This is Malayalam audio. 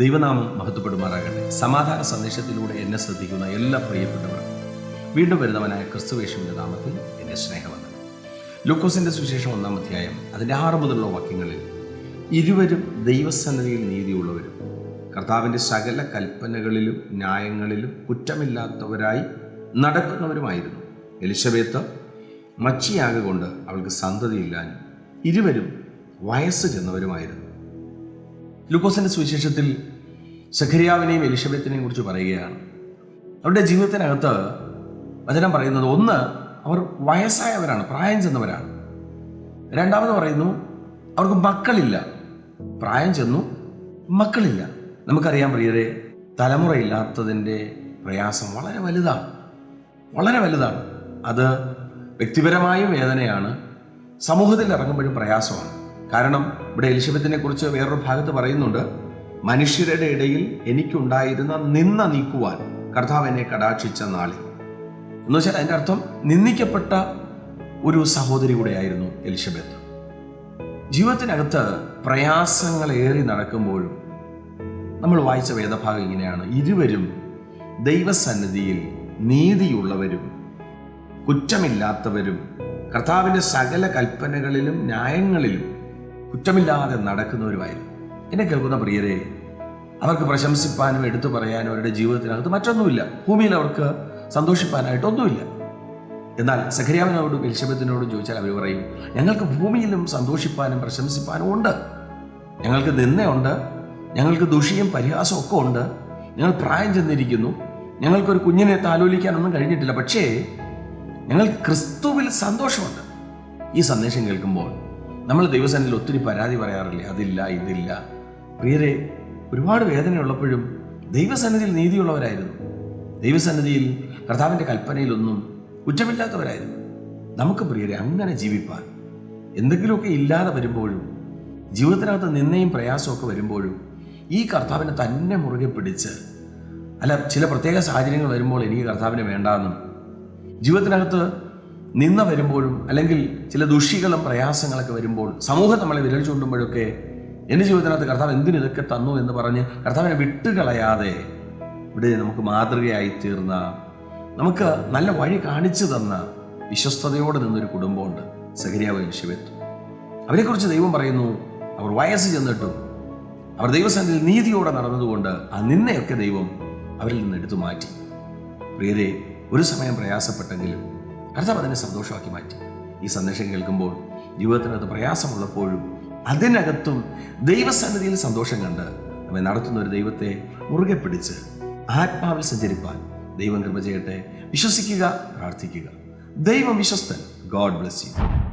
ദൈവനാമം മഹത്വപ്പെടുമാറാകട്ടെ. സമാധാന സന്ദേശത്തിലൂടെ എന്നെ ശ്രദ്ധിക്കുന്ന എല്ലാ പ്രിയപ്പെട്ടവർക്കും വീണ്ടും വരുന്നവനായ ക്രിസ്തുവേശുവിന്റെ നാമത്തിൽ എന്റെ സ്നേഹവന്ദനം. ലൂക്കോസിന്റെ സുവിശേഷം ഒന്നാം അധ്യായം അതിന്റെ ആറ് മുതലുള്ള വാക്യങ്ങളിൽ ഇരുവരും ദൈവസന്നിധിയിൽ നീതിയുള്ളവരും കർത്താവിന്റെ സകല കൽപ്പനകളിലും ന്യായങ്ങളിലും കുറ്റമില്ലാത്തവരായി നടക്കുന്നവരുമായിരുന്നു. എലിശബേത്ത് മച്ചിയാകൊണ്ട് അവൾക്ക് സന്തതിയില്ലാനും ഇരുവരും വയസ്സ് ചെന്നവരുമായിരുന്നു. ലൂക്കോസിന്റെ സുവിശേഷത്തിൽ സഖരിയാവിനെയും എലിഷബത്തിനെയും കുറിച്ച് പറയുകയാണ്. അവരുടെ ജീവിതത്തിനകത്ത് വചനം പറയുന്നത് ഒന്ന് അവർ വയസ്സായവരാണ് പ്രായം ചെന്നവരാണ്. രണ്ടാമത് പറയുന്നു അവർക്ക് മക്കളില്ല. പ്രായം ചെന്നു മക്കളില്ല. നമുക്കറിയാം പ്രിയരെ തലമുറയില്ലാത്തതിന്റെ പ്രയാസം വളരെ വലുതാണ്. വളരെ വലുതാണ്. അത് വ്യക്തിപരമായും വേദനയാണ് സമൂഹത്തിൽ ഇറങ്ങുമ്പോഴും പ്രയാസമാണ്. കാരണം ഇവിടെ എലിസബത്തിനെ കുറിച്ച് വേറൊരു ഭാഗത്ത് പറയുന്നുണ്ട് മനുഷ്യരുടെ ഇടയിൽ എനിക്കുണ്ടായിരുന്ന നിന്ന നീക്കുവാൻ കർത്താവ് എന്നെ കടാക്ഷിച്ച നാളിൽ. എന്ന് വെച്ചാൽ അതിന്റെ അർത്ഥം നിന്ദിക്കപ്പെട്ട ഒരു സഹോദരി കൂടെയായിരുന്നു എലിസബത്ത് ജീവിതത്തിനകത്ത് പ്രയാസങ്ങൾ ഏറി നടക്കുമ്പോഴും നമ്മൾ വായിച്ച വേദഭാഗം ഇങ്ങനെയാണ്. ഇരുവരും ദൈവസന്നിധിയിൽ നീതിയുള്ളവരും കുറ്റമില്ലാത്തവരും കർത്താവിന്റെ സകല കൽപ്പനകളിലും ന്യായങ്ങളിലും കുറ്റമില്ലാതെ നടക്കുന്നവരുമായിരുന്നു എന്നെ കേൾക്കുന്ന പ്രിയരെ അവർക്ക് പ്രശംസിപ്പാനും എടുത്തു പറയാനും അവരുടെ ജീവിതത്തിനകത്ത് മറ്റൊന്നുമില്ല. ഭൂമിയിൽ അവർക്ക് സന്തോഷിപ്പാനായിട്ടൊന്നുമില്ല. എന്നാൽ സഖരിയാവിനോടും എലിശബത്തിനോടും ചോദിച്ചാൽ അവർ പറയും ഞങ്ങൾക്ക് ഭൂമിയിലും സന്തോഷിപ്പാനും പ്രശംസിപ്പാനും ഉണ്ട്. ഞങ്ങൾക്ക് നിന്നയുണ്ട് ഞങ്ങൾക്ക് ദുഷിയും പരിഹാസവും ഒക്കെ ഉണ്ട്. ഞങ്ങൾ പ്രായം ചെന്നിരിക്കുന്നു. ഞങ്ങൾക്കൊരു കുഞ്ഞിനെ താലോലിക്കാനൊന്നും കഴിഞ്ഞിട്ടില്ല. പക്ഷേ ഞങ്ങൾക്ക് ക്രിസ്തുവിൽ സന്തോഷമുണ്ട്. ഈ സന്ദേശം കേൾക്കുമ്പോൾ നമ്മൾ ദൈവസേനയിൽ ഒത്തിരി പരാതി പറയാറില്ലേ? അതില്ല ഇതില്ല. പ്രിയരെ ഒരുപാട് വേദനയുള്ളപ്പോഴും ദൈവസന്നിധിയിൽ നീതിയുള്ളവരായിരുന്നു. ദൈവസന്നിധിയിൽ കർത്താവിന്റെ കൽപ്പനയിലൊന്നും കുറ്റമില്ലാത്തവരായിരുന്നു. നമുക്ക് പ്രിയരെ അങ്ങനെ ജീവിപ്പാൻ എന്തെങ്കിലുമൊക്കെ ഇല്ലാതെ വരുമ്പോഴും ജീവിതത്തിനകത്ത് നിന്നയും പ്രയാസമൊക്കെ വരുമ്പോഴും ഈ കർത്താവിനെ തന്നെ മുറുകെ പിടിച്ച് അല്ല ചില പ്രത്യേക സാഹചര്യങ്ങൾ വരുമ്പോൾ എനിക്ക് കർത്താവിനെ വേണ്ടാന്നും ജീവിതത്തിനകത്ത് നിന്ന വരുമ്പോഴും അല്ലെങ്കിൽ ചില ദുഷികളും പ്രയാസങ്ങളൊക്കെ വരുമ്പോൾ സമൂഹം നമ്മളെ വിരൽ ചൂണ്ടുമ്പോഴൊക്കെ എന്റെ ജീവിതത്തിനകത്ത് കർത്താവ് എന്തിനിതൊക്കെ തന്നു എന്ന് പറഞ്ഞ് കർത്താവിനെ വിട്ടുകളയാതെ ഇവിടെ നമുക്ക് മാതൃകയായി തീർന്ന നമുക്ക് നല്ല വഴി കാണിച്ചു തന്ന വിശ്വസ്തയോടെ നിന്നൊരു കുടുംബമുണ്ട്. സഹരിയാവ് ശിവത്ത് അവരെക്കുറിച്ച് ദൈവം പറയുന്നു അവർ വയസ്സ് ചെന്നിട്ടും അവർ ദൈവസന്നിധിയിൽ നീതിയോടെ നടന്നതുകൊണ്ട് ആ നിന്നയൊക്കെ ദൈവം അവരിൽ നിന്ന് എടുത്തു മാറ്റി. പ്രിയരെ ഒരു സമയം പ്രയാസപ്പെട്ടെങ്കിലും കർത്താവ് അതിനെ സന്തോഷമാക്കി മാറ്റി. ഈ സന്ദേശം കേൾക്കുമ്പോൾ ജീവിതത്തിനകത്ത് പ്രയാസമുള്ളപ്പോഴും അതിനകത്തും ദൈവസന്നിധിയിൽ സന്തോഷം കണ്ട് നമ്മെ നടത്തുന്ന ഒരു ദൈവത്തെ മുറുകെ പിടിച്ച് ആത്മാവിൽ സഞ്ചരിപ്പാൻ ദൈവം കൃപ ചെയ്യട്ടെ. വിശ്വസിക്കുക പ്രാർത്ഥിക്കുക. ദൈവം വിശ്വസ്തൻ. God bless you.